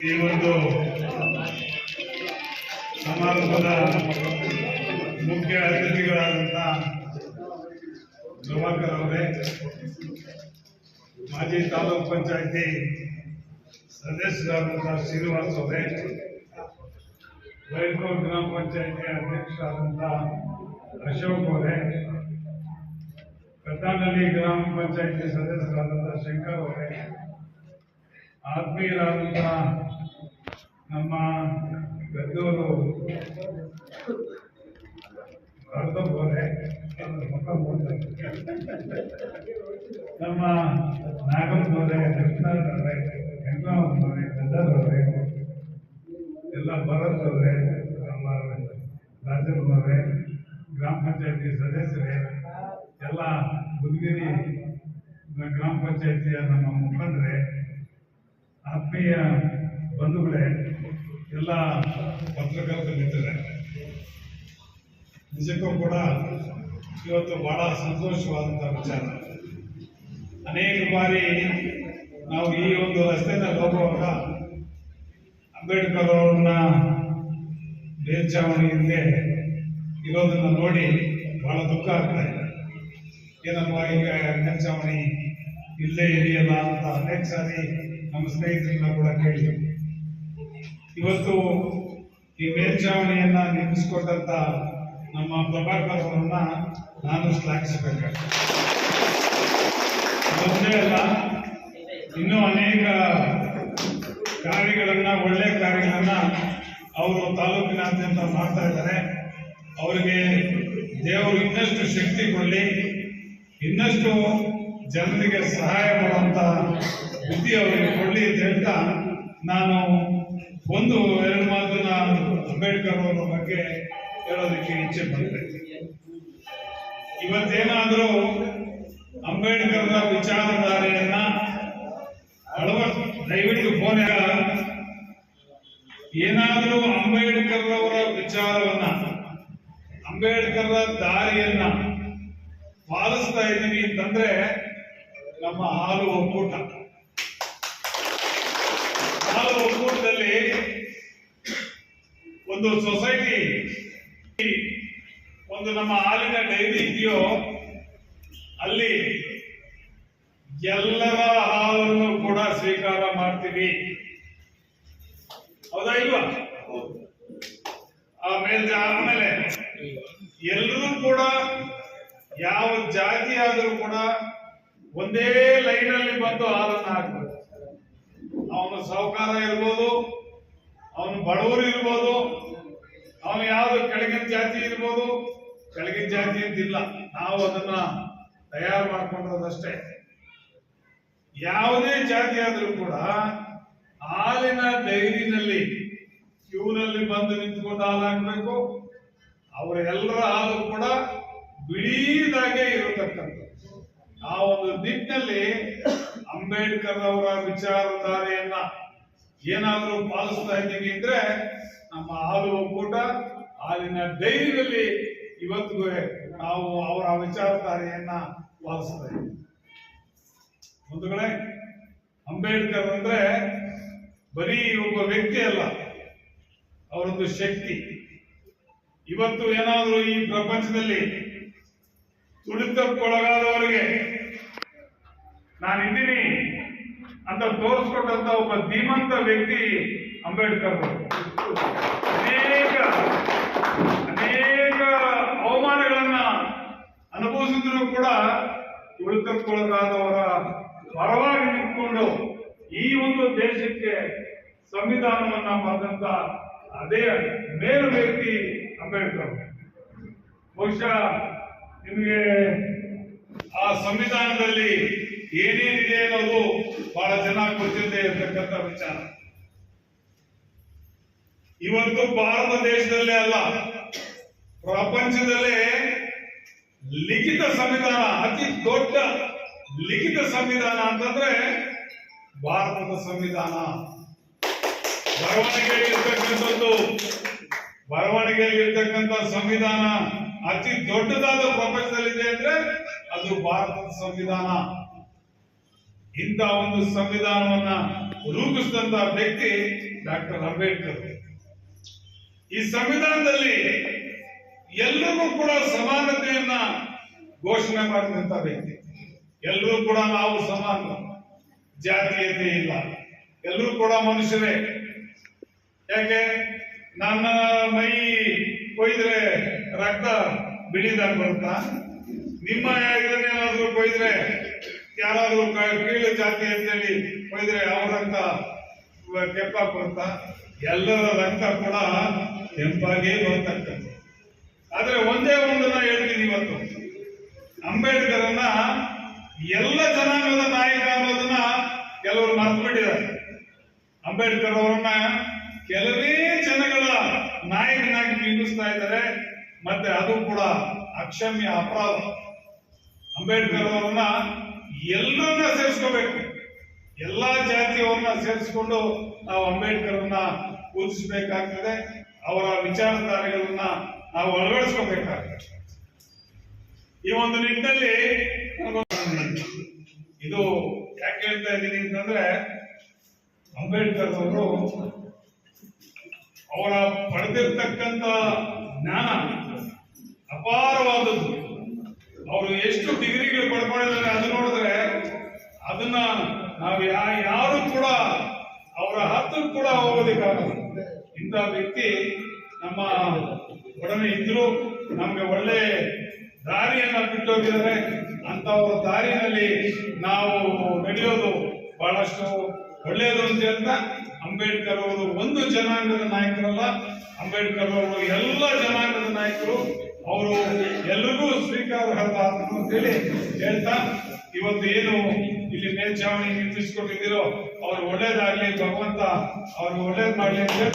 ಈ ಒಂದು ಸಮಾರಂಭದ ಮುಖ್ಯ ಅತಿಥಿಗಳಾದಂಥ ಪ್ರಭಾಕರ್ ಅವರೇ ಮಾಜಿ ತಾಲೂಕ್ ಪಂಚಾಯತಿ ಸದಸ್ಯರಾದಂಥ ಶ್ರೀನಿವಾಸ್ ಅವರೇ ವೈಭವ್ ಗ್ರಾಮ ಪಂಚಾಯತಿ ಅಧ್ಯಕ್ಷರಾದಂಥ ಅಶೋಕ್ ಅವರೇ ಕದ್ದಾನಹಳ್ಳಿ ಗ್ರಾಮ ಪಂಚಾಯತಿ ಸದಸ್ಯರಾದಂಥ ಶಂಕರ್ ಅವರೇ ಆತ್ಮೀಯರಾದಂಥ ನಮ್ಮ ನಮ್ಮ ನಾಗಮ್ ಹೋದೆ ಕೃಷ್ಣನ್ ಅವರೇ ವೆಂಕಟರಾಮನ್ ಅವರೇ ಗದ್ದರ್ ಎಲ್ಲ ಭರತ್ ಅವರೇ ನಮ್ಮ ರಾಜನ್ ಅವರೇ ಗ್ರಾಮ ಪಂಚಾಯತಿ ಸದಸ್ಯರೇ, ಎಲ್ಲ ಬುದ್ಗಿರಿ ಗ್ರಾಮ ಪಂಚಾಯತಿಯ ನಮ್ಮ ಮುಖಂಡರೇ, ಆತ್ಮೀಯ ಬಂಧುಗಳೇ ಎಲ್ಲ ಪತ್ರಕರ್ತರು ನಿಜಕ್ಕೂ ಕೂಡ ಇವತ್ತು ಬಹಳ ಸಂತೋಷವಾದಂಥ ವಿಚಾರ. ಅನೇಕ ಬಾರಿ ನಾವು ಈ ಒಂದು ರಸ್ತೆನಲ್ಲಿ ಹೋಗುವಾಗ ಅಂಬೇಡ್ಕರ್ ಅವರನ್ನ ಮೇಲ್ಚಾವಣಿ ಹಿಂದೆ ಇರೋದನ್ನ ನೋಡಿ ಬಹಳ ದುಃಖ ಆಗ್ತಾ ಇದೆ. ಏನಪ್ಪ, ಈಗ ಮೇಲ್ಚಾವಣಿ ಇಲ್ಲೇ ಇದೆಯಲ್ಲ ಅಂತ ಅನೇಕ ಸಾರಿ ನಮ್ಮ ಸ್ನೇಹಿತರನ್ನ ಕೂಡ ಕೇಳಿದ್ವಿ ಇವತ್ತು ಈ ಮೇಲ್ಚಾವಣಿಯನ್ನ ನಿರ್ಮಿಸಿಕೊಟ್ಟಂತ ನಮ್ಮ ಪ್ರಭಾಕರ್ ನಾನು ಶ್ಲಾಘಿಸಬೇಕಾಗ್ತದೆ ಅಲ್ಲ, ಇನ್ನೂ ಅನೇಕ ಕಾರ್ಯಗಳನ್ನ, ಒಳ್ಳೆ ಕಾರ್ಯಗಳನ್ನ ಅವರು ತಾಲೂಕಿನಾದ್ಯಂತ ಮಾಡ್ತಾ ಇದ್ದಾರೆ. ಅವರಿಗೆ ದೇವರು ಇನ್ನಷ್ಟು ಶಕ್ತಿ ಕೊಡಲಿ, ಇನ್ನಷ್ಟು ಜನರಿಗೆ ಸಹಾಯ ಮಾಡುವಂತ ಬುದ್ಧಿ ಅವರಿಗೆ ಕೊಡಲಿ ಅಂತ ಹೇಳ್ತಾ ನಾನು ಒಂದು, ಎರಡು ಮಾತನ್ನ ಅಂಬೇಡ್ಕರ್ ಅವರ ಬಗ್ಗೆ ಹೇಳೋದಕ್ಕೆ ಇಚ್ಛೆ ಪಡ್ತೇನೆ. ಇವತ್ತೇನಾದರೂ ಅಂಬೇಡ್ಕರ್ನ ವಿಚಾರಧಾರೆಯನ್ನ ಅಳವ ದಯವಿಟ್ಟು ಫೋನ್ ಏನಾದರೂ ಅಂಬೇಡ್ಕರ್ ಅವರ ವಿಚಾರವನ್ನ ಅಂಬೇಡ್ಕರ್ ದಾರಿಯನ್ನ ಪಾಲಿಸ್ತಾ ಇದ್ದೀವಿ ಅಂತಂದ್ರೆ ನಮ್ಮ ಹಾಲು ಒಕ್ಕೂಟ ಹಾಲು ಒಕ್ಕೂಟದಲ್ಲಿ ಒಂದು ಸೊಸೈಟಿ ಒಂದು ನಮ್ಮ ಹಾಲಿನ ಡೈರಿ ಇದೆಯೋ, ಅಲ್ಲಿ ಎಲ್ಲರ ಹಾಲನ್ನು ಕೂಡ ಸ್ವೀಕಾರ ಮಾಡ್ತೀವಿ. ಹೌದಾ ಇಲ್ವಾ? ಆಮೇಲೆ ಆಮೇಲೆ ಎಲ್ಲರೂ ಕೂಡ ಯಾವ ಜಾತಿ ಆದರೂ ಕೂಡ ಒಂದೇ ಲೈನ್ ಅಲ್ಲಿ ಬಂದು ಹಾಲನ್ನು ಹಾಕ್ಬೇಕು ಅವನು ಸಾಹುಕಾರ ಇರ್ಬೋದು, ಅವನು ಬಡವರು ಇರ್ಬೋದು ಅವನು ಯಾವ್ದು ಕೆಳಗಿನ ಜಾತಿ ಇರ್ಬೋದು, ಕೆಳಗಿನ ಜಾತಿ ಅಂತಿಲ್ಲ. ನಾವು ಅದನ್ನ ತಯಾರು ಮಾಡ್ಕೊಂಡಿರೋದಷ್ಟೇ. ಯಾವುದೇ ಜಾತಿ ಆದರೂ ಕೂಡ ಹಾಲಿನ ಡೈರಿನಲ್ಲಿ ಕ್ಯೂನಲ್ಲಿ ಬಂದು ನಿಂತ್ಕೊಂಡು ಹಾಲು ಹಾಕ್ಬೇಕು ಅವರೆಲ್ಲರ ಹಾಲು ಕೂಡ ಬಿಳೀದಾಗೆ ಇರತಕ್ಕಂಥದ್ದು. ಆ ಒಂದು ನಿಟ್ಟಿನಲ್ಲಿ ಅಂಬೇಡ್ಕರ್ ಅವರ ವಿಚಾರಧಾರೆಯನ್ನ ಏನಾದರೂ ಪಾಲಿಸ್ತಾ ಇದ್ದೀವಿ ಅಂದ್ರೆ ನಮ್ಮ ಹಾಲು ಒಕ್ಕೂಟ, ಹಾಲಿನ ಡೈರಿನಲ್ಲಿ ಇವತ್ತಿಗೂ ನಾವು ಅವರ ವಿಚಾರಧಾರೆಯನ್ನ ವಾದಿಸಿದೆ ಇದ್ದೀವಿ. ಅಂಬೇಡ್ಕರ್ ಅಂದ್ರೆ ಬರೀ ಒಬ್ಬ ವ್ಯಕ್ತಿ ಅಲ್ಲ ಅವರೊಂದು ಶಕ್ತಿ. ಇವತ್ತು ಏನಾದರೂ ಈ ಪ್ರಪಂಚದಲ್ಲಿ ತುಳಿತಕ್ಕೊಳಗಾದವರಿಗೆ ನಾನಿದ್ದೀನಿ. ಅಂತ ತೋರಿಸ್ಕೊಟ್ಟಂತ ಒಬ್ಬ ಧೀಮಂತ ವ್ಯಕ್ತಿ ಅಂಬೇಡ್ಕರ್. ಅನೇಕ ಅನೇಕ ಅವಮಾನಗಳನ್ನ ಅನುಭವಿಸಿದ್ರು ಕೂಡ ಉಳಿತಕ್ಕೊಳಗಾದವರ ಪರವಾಗಿ ನಿಂತ್ಕೊಂಡು ಈ ಒಂದು ದೇಶಕ್ಕೆ ಸಂವಿಧಾನವನ್ನ ಬಂದಂತ ಅದೇ ಮೇಲು ವ್ಯಕ್ತಿ ಅಂಬೇಡ್ಕರ್ ಬಹುಶಃ ನಿಮಗೆ ಆ ಸಂವಿಧಾನದಲ್ಲಿ ಏನೇನಿದೆ ಅನ್ನೋದು ಬಹಳ ಚೆನ್ನಾಗಿ ಗೊತ್ತಿದೆ ಇರತಕ್ಕಂಥ ವಿಚಾರ. ಇವತ್ತು ಭಾರತ ದೇಶದಲ್ಲೇ ಅಲ್ಲ, ಪ್ರಪಂಚದಲ್ಲೇ ಲಿಖಿತ ಸಂವಿಧಾನ, ಅತಿ ದೊಡ್ಡ ಲಿಖಿತ ಸಂವಿಧಾನ ಅಂತಂದ್ರೆ ಭಾರತದ ಸಂವಿಧಾನ. ಬರವಣಿಗೆಯಲ್ಲಿರ್ತಕ್ಕಂಥದ್ದು ಬರವಣಿಗೆಯಲ್ಲಿರ್ತಕ್ಕಂಥ ಸಂವಿಧಾನ ಅತಿ ದೊಡ್ಡದಾದ ಪ್ರಪಂಚದಲ್ಲಿದೆ ಅಂದ್ರೆ ಅದು ಭಾರತದ ಸಂವಿಧಾನ. ಇಂಥ ಒಂದು ಸಂವಿಧಾನವನ್ನ ರೂಪಿಸಿದಂತ ವ್ಯಕ್ತಿ ಡಾಕ್ಟರ್ ಅಂಬೇಡ್ಕರ್. ಈ ಸಂವಿಧಾನದಲ್ಲಿ ಎಲ್ಲರಿಗೂ ಕೂಡ ಸಮಾನತೆಯನ್ನ ಘೋಷಣೆ ಮಾಡಿದಂತ ವ್ಯಕ್ತಿ. ಎಲ್ಲರೂ ಕೂಡ ನಾವು ಸಮಾನ. ಜಾತೀಯತೆ ಇಲ್ಲ. ಎಲ್ಲರೂ ಕೂಡ ಮನುಷ್ಯರೇ. ಯಾಕೆ? ನನ್ನ ಮೈ ಕೊಯ್ದ್ರೆ ರಕ್ತ ಬಿಳಿದಾಗ ಬರುತ್ತಾ? ನಿಮ್ಮ ಇದನ್ನೇನಾದ್ರೂ ಕೊಯ್ದ್ರೆ ಯಾರಾದ್ರೂ ಕೀಳು ಜಾತಿ ಅಂತೇಳಿ ಹೋಯ್ದ್ರೆ ಅವ್ರ ರಕ್ತ ಕೆಂಪಾಗಿ ಬರುತ್ತಾ ಎಲ್ಲರ ರಕ್ತ ಕೂಡ ಕೆಂಪಾಗೇ ಬರ್ತಕ್ಕಂಥ ಆದ್ರೆ ಒಂದೇ ಒಂದನ್ನ ಹೇಳ್ತೀನಿ ಇವತ್ತು. ಅಂಬೇಡ್ಕರನ್ನ ಎಲ್ಲ ಜನಾಂಗದ ನಾಯಕ ಅನ್ನೋದನ್ನ ಕೆಲವರು ಮರ್ತು ಬಿಟ್ಟಿದ್ದಾರೆ ಅಂಬೇಡ್ಕರ್ ಅವರನ್ನ ಕೆಲವೇ ಜನಗಳ ನಾಯಕನಾಗಿ ಬಿಂಬಿಸ್ತಾ ಇದ್ದಾರೆ. ಮತ್ತೆ ಅದು ಕೂಡ ಅಕ್ಷಮ್ಯ ಅಪರಾಧ. ಅಂಬೇಡ್ಕರ್ ಅವರನ್ನ ಎಲ್ಲರನ್ನ ಸೇರಿಸ್ಕೋಬೇಕು. ಎಲ್ಲ ಜಾತಿಯವರನ್ನ ಸೇರಿಸ್ಕೊಂಡು ನಾವು ಅಂಬೇಡ್ಕರ್ನ ಪೂಜಿಸಬೇಕಾಗ್ತದೆ. ಅವರ ವಿಚಾರಧಾರೆಗಳನ್ನ ನಾವು ಅಳವಡಿಸ್ಕೋಬೇಕಾಗ್ತದೆ. ಈ ಒಂದು ನಿಟ್ಟಿನಲ್ಲಿ ಇದು ಯಾಕೆ ಹೇಳ್ತಾ ಇದ್ದೀನಿ ಅಂತಂದ್ರೆ, ಅಂಬೇಡ್ಕರ್ ಅವರು ಅವರ ಪಡೆದಿರ್ತಕ್ಕಂಥ ಜ್ಞಾನ, ಅಪಾರವಾದದ್ದು. ಅವರು ಎಷ್ಟು ಡಿಗ್ರಿಗಳು ಪಡ್ಕೊಂಡಿದ್ದಾರೆ ಅದು ನೋಡಿದ್ರೆ ಅದನ್ನ ನಾವು ಯಾರು ಕೂಡ ಅವರ ಹತ್ತಿರ ಕೂಡ ಹೋಗೋದಕ್ಕಾಗಲ್ಲ. ಇಂಥ ವ್ಯಕ್ತಿ ನಮ್ಮ ಒಡನೆ ಇದ್ರು ನಮ್ಗೆ ಒಳ್ಳೆ ದಾರಿಯನ್ನ ಬಿಟ್ಟೋಗಿದ್ದಾರೆ. ಅಂತವರ ದಾರಿನಲ್ಲಿ ನಾವು ನಡೆಯೋದು ಬಹಳಷ್ಟು ಒಳ್ಳೆಯದು ಅಂತ ಅಂಬೇಡ್ಕರ್ ಅವರು ಒಂದು ಜನಾಂಗದ ನಾಯಕರಲ್ಲ. ಅಂಬೇಡ್ಕರ್ ಅವರು ಎಲ್ಲ ಜನಾಂಗದ ನಾಯಕರು ಅವರು ಎಲ್ರಿಗೂ ಸ್ವೀಕಾರಾರ್ಹ ಅಂತೇಳಿ ಹೇಳ್ತಾ, ಇವತ್ತು ಏನು ಇಲ್ಲಿ ಮೇಲ್ಚಾವಣಿ ನಿರ್ಮಿಸ್ಕೊಂಡಿದ್ದೀರೋ ಅವ್ರು ಒಳ್ಳೇದಾಗ್ಲಿ, ಭಗವಂತ ಅವ್ರು ಒಳ್ಳೇದ್ ಮಾಡ್ಲಿ ಅಂತ